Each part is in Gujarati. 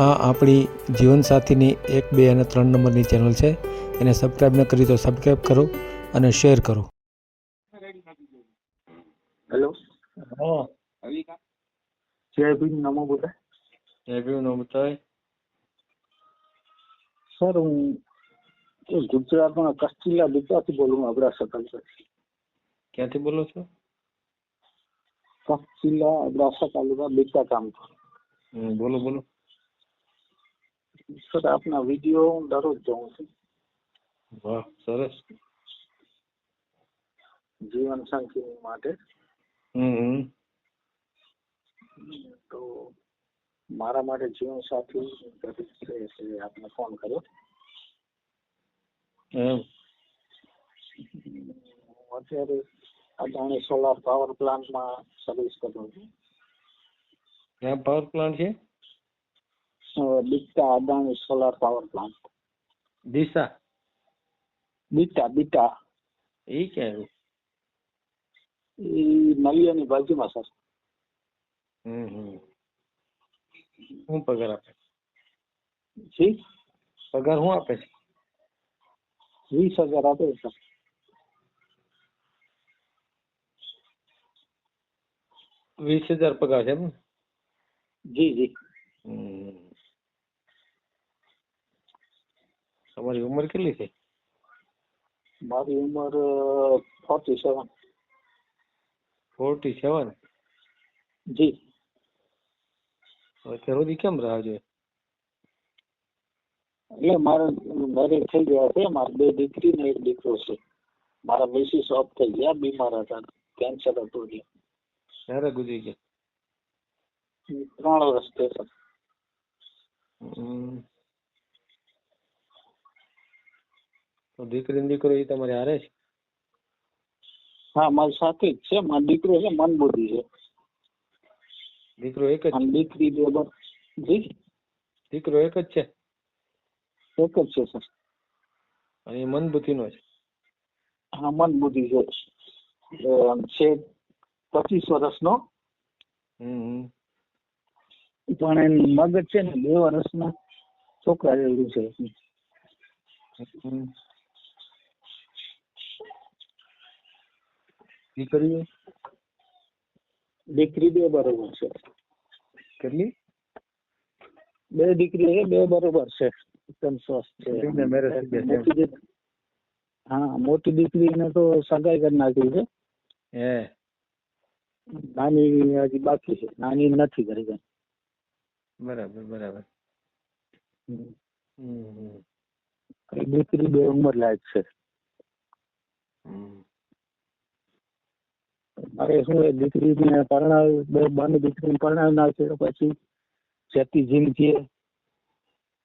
આ આપણી જીવનસાથીની એક બે અને ત્રણ નંબરની ચેનલ છે એને સબસ્ક્રાઈબ ન કરી તો સબસ્ક્રાઈબ કરો અને શેર કરો હેલો હા જય ભીમ નમો બુદ્ધાય જય ભીમ નમો સર હું ગુજરાતમાં કચ્છ બીજાથી બોલું છું અબડા ક્યાંથી બોલો છો કચ્છ જિલ્લા અબડાસા તાલુકા બીટા કામ બોલો બોલો સર આપના વિડીયો હું દરરોજ જોઉં છું વાહ સરસ જીવન સંકીર્ણ માટે હમ તો મારા માટે જીવન સાથી એટલે આપને ફોન કર્યો એમ અત્યારે અદાણી સોલાર પાવર પ્લાન્ટમાં સર્વિસ કરું છું ક્યાં પાવર પ્લાન્ટ છે Bita Adani Solar Power Plant. Disa. Bita Bita. ठीक है जी. जी हजार पगार जी जी તમારી ઉંમર કેટલી થઈ મારી ઉંમર ફોર્ટી સેવન ફોર્ટી સેવન જી અત્યાર સુધી કેમ રાહ જોઈએ એટલે મારે મેરેજ થઈ ગયા છે મારે બે દીકરી ને એક દીકરો છે મારા મિસિસ ઓફ થઈ ગયા બીમાર હતા કેન્સર હતું એટલે ક્યારે ગુજરી ગયા ત્રણ વર્ષ થયા તો દીકરી દીકરો એ તમારે હારે છે હા મારી સાથે જ છે મારો દીકરો છે મન બુદ્ધિ છે દીકરો એક જ દીકરી બરાબર જી દીકરો એક જ છે એક જ છે સર અને એ મન બુદ્ધિનો છે હા મન બુદ્ધિ છે છે પચીસ વર્ષનો હમ પણ એનું મગજ છે ને બે વર્ષના છોકરા જેવું છે દીકરીઓ દીકરી બે બરોબર છે કેટલી બે દીકરી છે બે બરોબર છે એકદમ સ્વસ્થ છે હા મોટી દીકરીને તો સગાઈ કરી નાખી છે હે નાની હજી બાકી છે નાની નથી કરી ગઈ બરાબર બરાબર દીકરી બે ઉંમર લાયક છે મારે શું એ દીકરીને પરણાવી બે બંને દીકરીને પરણાવી નાખે પછી જતી જિંદગી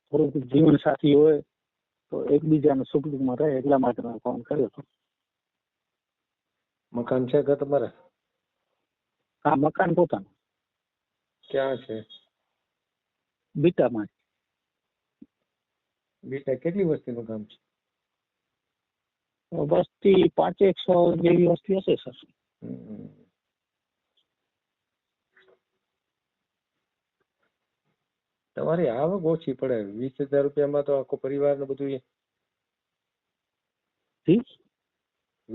થોડુંક જીવન સાથી હોય તો એકબીજાને સુખદુઃખમાં રહે એટલા માટે મેં ફોન કર્યો હતો મકાન છે કે તમારે હા મકાન પોતાનું ક્યાં છે બીટામાં બીટા કેટલી વસ્તીનું ગામ છે વસ્તી પાંચેક સો જેવી વસ્તી હશે સર તમારી આવક ગોચી પડે 20000 રૂપિયા માં તો આખો પરિવાર નો બધું છે 20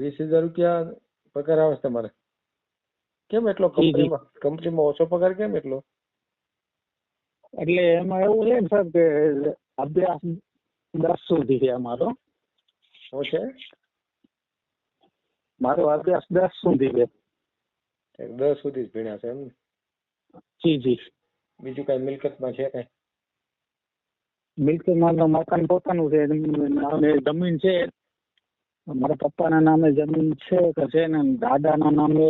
2000 રૂપિયા પગાર આવસ્ત તમારે કેમ એટલો કમ્પની માં કમ્પની માં ઓછો પગાર કેમ એટલો એટલે એમાં એવું છે કે અભ્યાસ ندرس ઉધીયા મારો ઓછો મારો અભ્યાસ દસ સુધી ગયો દસ સુધી જ ભણ્યા છે એમ જી જી બીજું કઈ મિલકતમાં છે કઈ મિલકતમાં તો મકાન પોતાનું છે જમીન છે મારા પપ્પાના નામે જમીન છે કે છે ને દાદાના નામે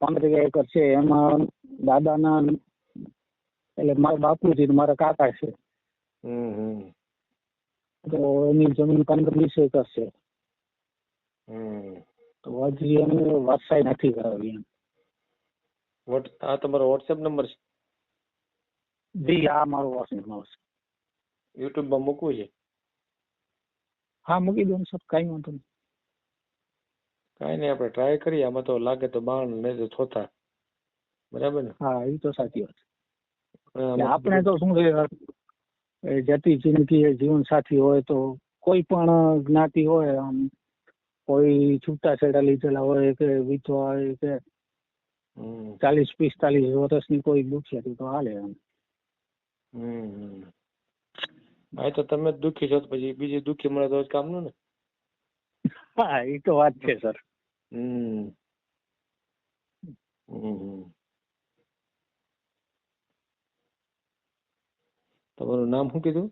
પાંત્રીસ એકર છે એમાં દાદાના એટલે મારા બાપુજી મારા કાકા છે તો એની જમીન પંદર વીસ એકર છે તો હજી એને વારસાઈ નથી કરાવી એમ આ તમારો વોટ્સએપ નંબર છે જી આ મારો વોટ્સએપ નંબર છે યુટ્યુબમાં મૂકવું છે હા મૂકી દો ને સર કાંઈ વાંધો નહીં કાંઈ નહીં આપણે ટ્રાય કરીએ આમાં તો લાગે તો બાણ ને તો છોતા બરાબર ને હા એ તો સાચી વાત આપણે તો શું છે જતી જિંદગી જીવન સાથી હોય તો કોઈ પણ જ્ઞાતિ હોય આમ કોઈ છૂટાછેડા લીધેલા હોય કે વિધવા હોય કે ચાલીસ પિસ્તાલીસ વર્ષની કોઈ દુખી હતી તો હાલે એમ હા તો તમે જ દુખી છો પછી બીજી દુખી મળે તો જ કામનું ને હા એ તો વાત છે સર હમ તમારું નામ શું કીધું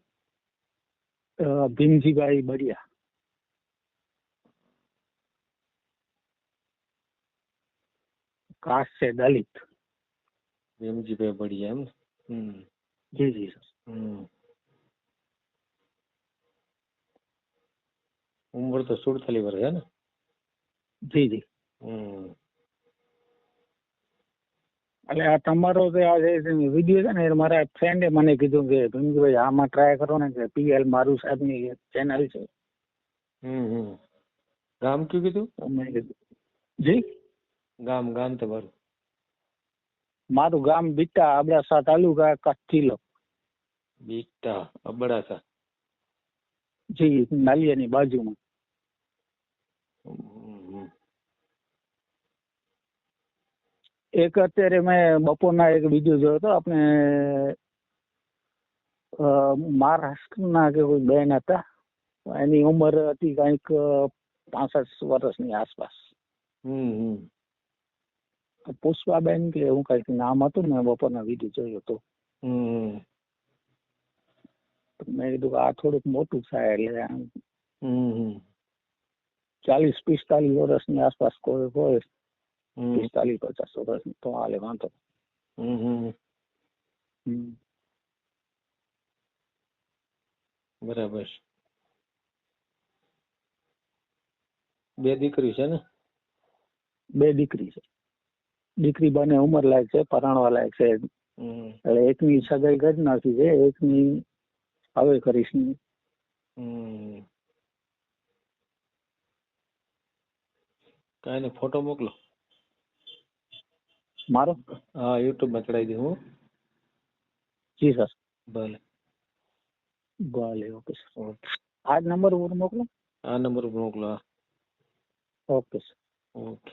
ભીમજીભાઈ બરિયા કાસ્ટ છે દલિત ભીમજીભાઈ બળિયા એમ હમ જી જી સર હમ ઉંમર તો સુડતાલીસ વર્ષ હે ને જી જી હમ એટલે આ તમારો જે આ જે વિડીયો છે ને એ મારા ફ્રેન્ડે મને કીધું કે ભીમજીભાઈ આમાં ટ્રાય કરો ને કે પીએલ મારું સાહેબની ચેનલ છે હમ હમ નામ કયું કીધું મેં કીધું જી ગામ ગામ તમારું મારું ગામ બીટા અબડાસા તાલુકા કચ્છ જિલ્લો બીટા અબડાસા જી નાલિયાની બાજુમાં એક અત્યારે મેં બપોરના એક વિડીયો જોયો હતો આપણે મહારાષ્ટ્રના કે કોઈ બેન હતા એની ઉંમર હતી કંઈક પાસઠ વર્ષની આસપાસ હમ હમ પોસવા બેંકે ઓન કા નામ હતું ને બપોરના વિડીયો જોયો તો હ મેય દીકરા થોડોક મોટો થાય એટલે હ હ 40 45 વર્ષની આસપાસ કોઈ હોય કોઈ 40 50 વર્ષની તો આલેવાનું હ હ બરાબર બે દીકરી છે ને બે દીકરી છે દીકરી બને ઉંમર લાયક છે પરણવા લાયક છે એટલે એક ની સગાઈ કરી નાખી છે એકની હવે કરીશ નહીં કાંઈ નહીં ફોટો મોકલો મારો હા યુટ્યુબમાં ચડાવી દઉં હું જી સર ભલે ભલે ઓકે સર આ નંબર ઉપર મોકલો આ નંબર ઉપર મોકલો ઓકે સર ઓકે